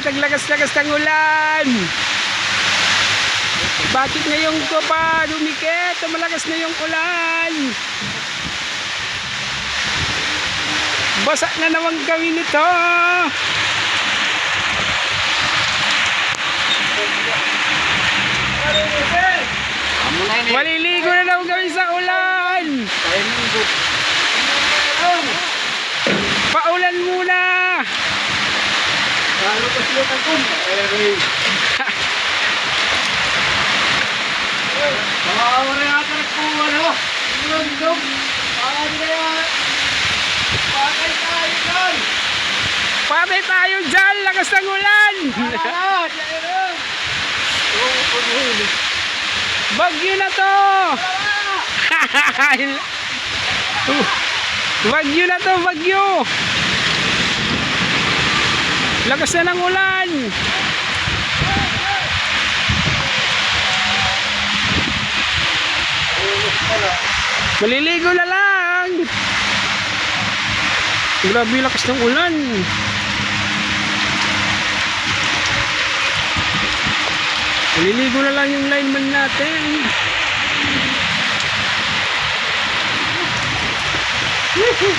guys, ang lakas-lakas ng ulan. Bakit ngayong ko pa dumikit? Malakas na yung ulan. Basa na naman kami nito. Maliligo na naman kami sa ulan. Kaya nang Mga awari natin po, ano? Yung dog. Parang kaya. Patay tayo doon. Patay tayo dyan. Lakas ng ulan. Ah, dyan pag-huli. Bagyo na to. bagyo na to, bagyo. Lakas na ng ulan. Maliligo na lang. Grabe lakas ng ulan. Maliligo na lang yung lineman natin.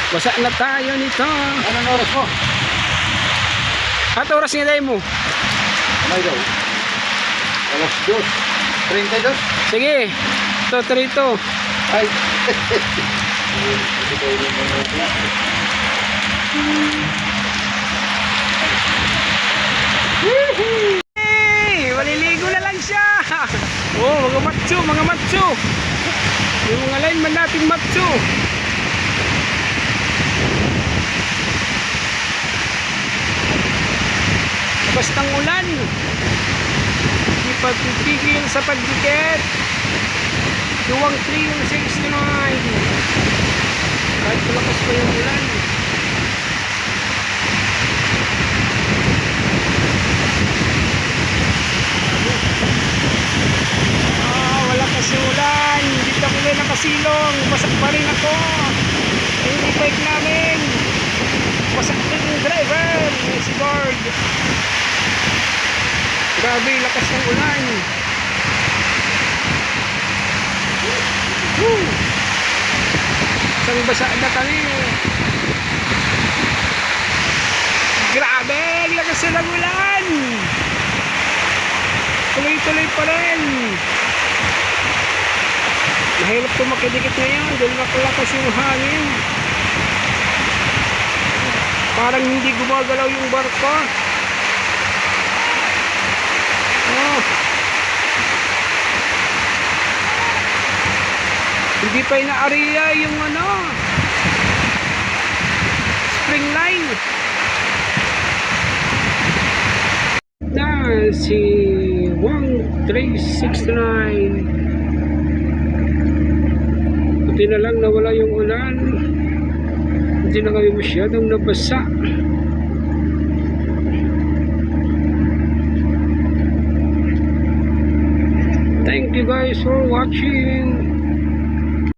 Basa na tayo nito. Anong oras mo? At oras nga tayo mo. Ano daw? Alas dos. 32? Sige. Ito, trito. Ay. Hey! Maliligo na lang siya. Oh, mga macho, mga macho. Yung mga lineman nating macho. Labas ng ulan. Hindi pa pipigil sa pagdikit. Duwang 3 yung 69. Kahit malakas pa yung ulan. Ah, wala kasi ulan. Dito ako rin nakasilong. Basak pa rin ako. Yung e-bike namin. Basak din yung driver. Si Gord. Grabe, lakas ng ulan. Woo! Isang basa na kami. Grabe, lakas ng ulan. Tuloy-tuloy pa rin. Mahirap tumakidikit ngayon dahil nakalakas yung hangin. Parang hindi gumagalaw yung barko. Oh. Hindi pa inaariya yung ano. Spring line. Na si 1369. Buti na lang nawala yung ulan. Hindi na kami masyadong nabasa. Thank you guys for watching.